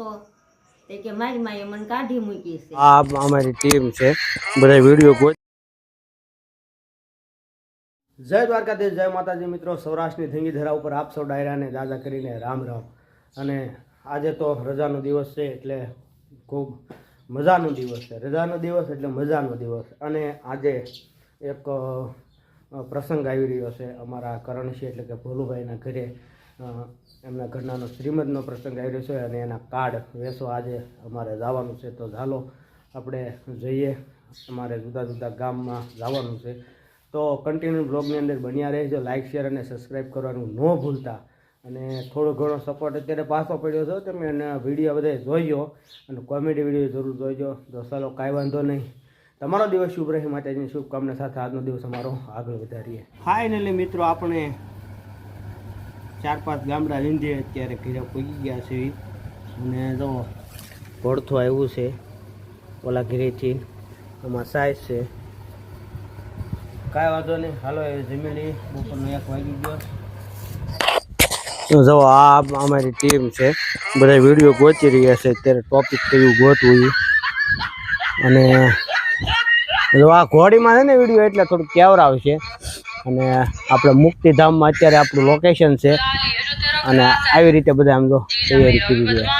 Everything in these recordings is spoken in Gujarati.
તો તે કે મારી માએ મને કાઢી મૂકી છે. આ અમારી ટીમ છે. બધા વીડિયો જય દ્વારકાધીશ જય માતાજી મિત્રો. સૌરાષ્ટ્રની ધીંગી ધરા ઉપર આપ સૌ ડાયરાને દાદા કરીને રામ રામ. અને આજે તો રજાનો દિવસ છે એટલે ખૂબ મજાનો દિવસ છે. રજાનો દિવસ એટલે મજાનો દિવસ. અને આજે એક પ્રસંગ આવી રહ્યો છે અમારા કરણસિંહ એટલે કે ભોલુભાઈના ઘરે. એમના ઘરનાનો શ્રીમદનો પ્રસંગ આવી રહ્યો છે અને એના કાર્ડ વેસો આજે અમારે જવાનું છે તો ચાલો આપણે જઈએ. અમારે જુદા જુદા ગામમાં જવાનું છે. તો કન્ટિન્યુ બ્લોગની અંદર બન્યા રહેજો. લાઇક શેર અને સબસ્ક્રાઈબ કરવાનું ન ભૂલતા. અને થોડો ઘણો સપોર્ટ અત્યારે પાછો પડ્યો છે તમે એને વીડિયો બધે જોઈજો અને કોમેડી વીડિયો જરૂર જોઈજો તો ચાલો કાંઈ વાંધો નહીં. તમારો દિવસ શુભ રહે. માતાજીની શુભકામના સાથે આજનો દિવસ અમારો આગળ વધારીએ. ફાઇનલી મિત્રો, આપણે ચાર પાંચ ગામડા લીંધે અત્યારે ઘીરા પૂગી ગયા છે. અને જો ભડથું આવ્યું છે, ઓલા ઘીરેથી. એમાં સાઈઝ છે. કાંઈ વાંધો નહીં. હાલો એ જમી લઈએ. બપોરનો એક વાગી ગયો જો, આ અમારી ટીમ છે. બધા વીડિયો ગોતી રહ્યા છે. અત્યારે ટોપિક કયું ગોતવું અને જો આ ઘોડીમાં છે ને વીડિયો, એટલે થોડુંક કેવરાવ છે. અને આપણે મુક્તિધામમાં અત્યારે આપણું લોકેશન છે. અને આવી રીતે બધા આમ જો તૈયારી કરી રહ્યા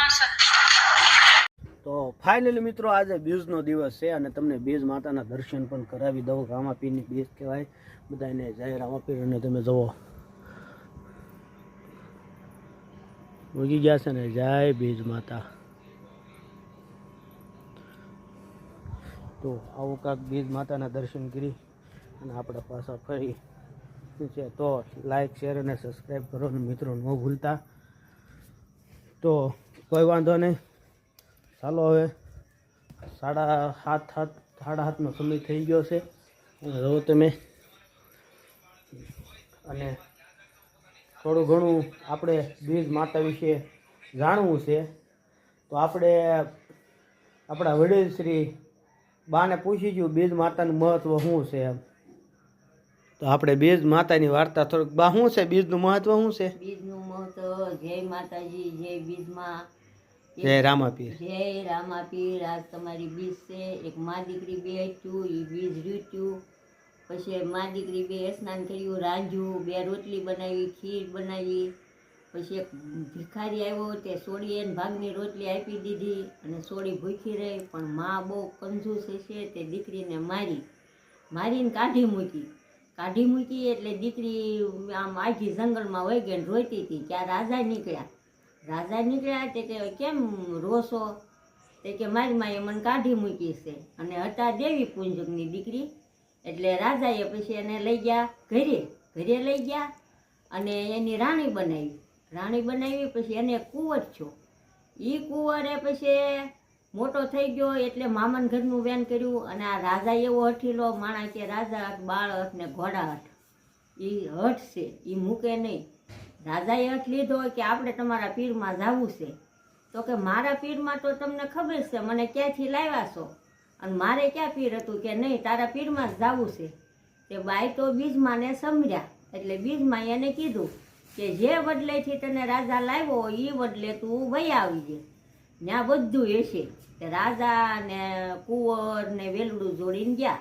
તો ફાઇનલી મિત્રો આજે બીજનો દિવસ છે અને તમને બીજ માતાના દર્શન પણ કરાવી દઉં. રામાપીરની બીજ કહેવાય. બધાને જય રામાપીર અને તમે જુઓ. ઉગી ગયા છે ને, જય બીજ માતા. તો આવું કાંક બીજ માતાના દર્શન કરી. અને આપણે પાછા ફરી. છે? તો લાઈક શેર અને સબસ્ક્રાઈબ કરો અને મિત્રો, ન ભૂલતા. તો કોઈ વાંધો નહીં. ચાલો હવે સાડા સાત સાત સાડા સાતનો સમય થઈ ગયો છે. રહો તમે અને થોડું ઘણું આપણે બીજ માતા વિશે જાણવું છે. તો આપણે આપણા વડીલ શ્રી બાને પૂછી ગયું, બીજ માતાનું મહત્ત્વ શું છે એમ. તો આપણે બીજ માતાની વાર્તા થોડુંક બા શું છે? બીજનું મહત્ત્વ શું છે? બીજનું મહત્વ જય માતાજી જય બીજમાં. જય રામાપીર. જય રામાપીર આજ તમારી બીજ છે. એક મા દીકરી બે હતું એ બીજ રૂચ્યું પછી મા દીકરી બે સ્નાન કર્યું રાંધ્યું બે રોટલી બનાવી ખીર બનાવી. પછી એક ભિખારી આવ્યો તે સોડી એને ભાગની રોટલી આપી દીધી અને સોડી ભૂખી રહી. પણ મા બહુ કંજૂસ છે તે દીકરીને મારી મારીને કાઢી મૂકી. કાઢી મૂકી એટલે દીકરી આમ આખી જંગલમાં વહી ગઈ રોતી હતી. ત્યાં રાજા નીકળ્યા. રાજા નીકળ્યા તે કે, કેમ રોશો? તે કે, મારી માએ મને કાઢી મૂકી છે. અને હતા દેવી પુંજકની દીકરી. એટલે રાજાએ પછી એને લઈ ગયા ઘરે. ઘરે લઈ ગયા અને એની રાણી બનાવી. રાણી બનાવી પછી એને કુંવર છો. એ કુંવરે પછી મોટો થઈ ગયો એટલે મામાન ઘરનું વેન કર્યું અને આ રાજા એવો હઠીલો માણા કે રાજા હઠ, બાળ હઠ ને ઘોડા હઠ. એ હઠ છે એ મૂકે નહીં. રાજાએ હઠ લીધો કે આપણે તમારા પીરમાં જવું છે. તો કે મારા પીરમાં તો તમને ખબર છે, મને ક્યાંથી લાવ્યા છો? અને મારે ક્યાં પીર હતું કે નહીં, તારા પીરમાં જ જવું છે. તે બાઈ તો બીજમાં ને સમર્યા, એટલે બીજમાં એને કીધું કે જે વડલેથી તને રાજા લાવ્યો એ વડલે તું વહી આવજે ત્યાં બધું હશે કે રાજા ને કુંવર ને વેલડું જોડીને ગયા.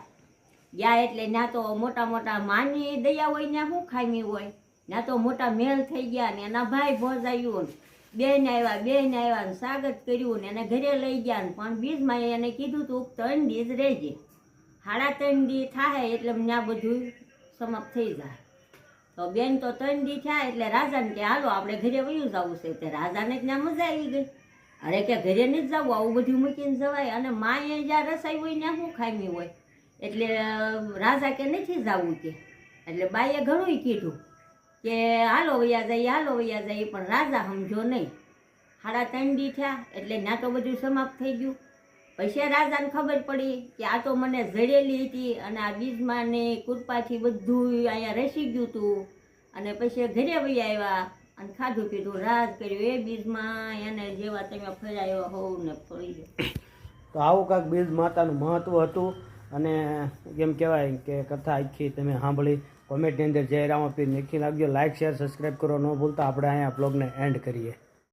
ગયા એટલે ત્યાં તો મોટા મોટા માની દયા હોય ત્યાં શું ખામી હોય? ત્યાં તો મોટા મેલ થઈ ગયા ને એના ભાઈ ભોજાયું બેન આવ્યા બેન આવ્યા ને સ્વાગત કર્યું ને એને ઘરે લઈ ગયા ને પણ બીજમાં એને કીધું તું ત્રણ દી જ રહેજે. સાડા ત્રણ દી થાય એટલે ત્યાં બધું સમાપ્ત થઈ જાય. તો બેન તો ત્રણ દી થયા એટલે રાજાને કે, હાલો, આપણે ઘરે વયું જવું છે. તે રાજાને ત્યાં મજા આવી ગઈ. અરે કે ઘરે નહીં જવું, આવું બધું મૂકીને જવાય. અને માએ જ્યાં રસાઈ હોય ત્યાં શું ખામી હોય? એટલે રાજા કે નથી જવું કે? એટલે બાઈએ ઘણું કીધું કે, હાલો વૈયા જાય, હાલો વૈયા જાય, પણ રાજા સમજો નહીં. સાડા ત્રણ દી થયા, એટલે ત્યાં તો બધું સમાપ્ત થઈ ગયું. પછી રાજાને ખબર પડી કે આ તો મને જડેલી હતી અને આ બીજમાં ને કૃપાથી બધું અહીંયા રસી ગયું હતું અને પછી ઘરે વહી આવ્યા. અને ખાધું પીધું, રાજ કર્યું, એ બીજમાં એને જેવા તમે ફેરાયો હોવ ને ફરી તો આવું કાંક બીજ માતાનું મહત્ત્વ હતું અને એમ કહેવાય કે કથા આખી તમે સાંભળી. કોમેન્ટની અંદર જય રામાપીર લખી લાગ્યો લાઇક શેર સબસ્ક્રાઈબ કરો. ન ભૂલતા આપણે અહીંયા બ્લોગને એન્ડ કરીએ.